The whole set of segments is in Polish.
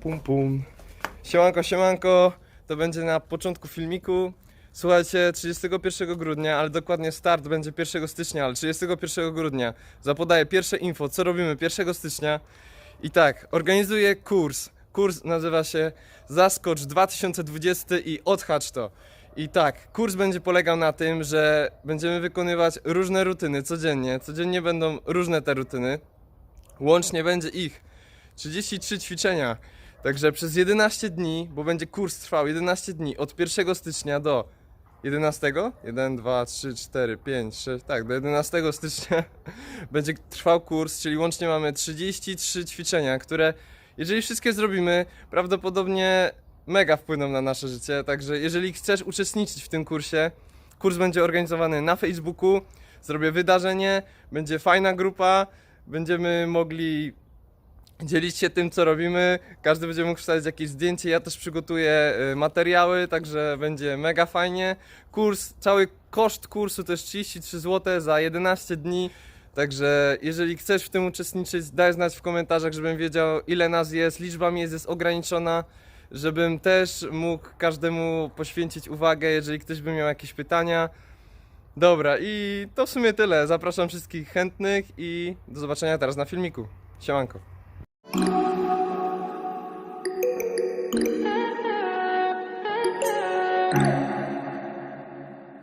pum, pum. Siemanko, siemanko. To będzie na początku filmiku. Słuchajcie, 31 grudnia, ale dokładnie start będzie 1 stycznia, ale 31 grudnia. Zapodaję pierwsze info, co robimy 1 stycznia. I tak, organizuję kurs. Kurs nazywa się Zaskocz 2020 i odhacz to. I tak, kurs będzie polegał na tym, że będziemy wykonywać różne rutyny codziennie. Codziennie będą różne te rutyny. Łącznie będzie ich 33 ćwiczenia. Także przez 11 dni, bo będzie kurs trwał 11 dni od 1 stycznia do 11? 1, 2, 3, 4, 5, 6, tak, do 11 stycznia będzie trwał kurs, czyli łącznie mamy 33 ćwiczenia, które jeżeli wszystkie zrobimy, prawdopodobnie mega wpłyną na nasze życie. Także jeżeli chcesz uczestniczyć w tym kursie, kurs będzie organizowany na Facebooku, zrobię wydarzenie, będzie fajna grupa, będziemy mogli dzielić się tym, co robimy. Każdy będzie mógł wstawić jakieś zdjęcie. Ja też przygotuję y, materiały, także będzie mega fajnie. Kurs, cały koszt kursu to jest 33 zł za 11 dni. Także jeżeli chcesz w tym uczestniczyć, daj znać w komentarzach, żebym wiedział ile nas jest. Liczba miejsc jest ograniczona, żebym też mógł każdemu poświęcić uwagę, jeżeli ktoś by miał jakieś pytania. Dobra, i to w sumie tyle. Zapraszam wszystkich chętnych i do zobaczenia teraz na filmiku. Siemanko.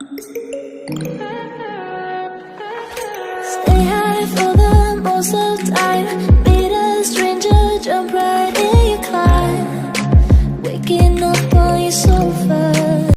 Stay high for the most of time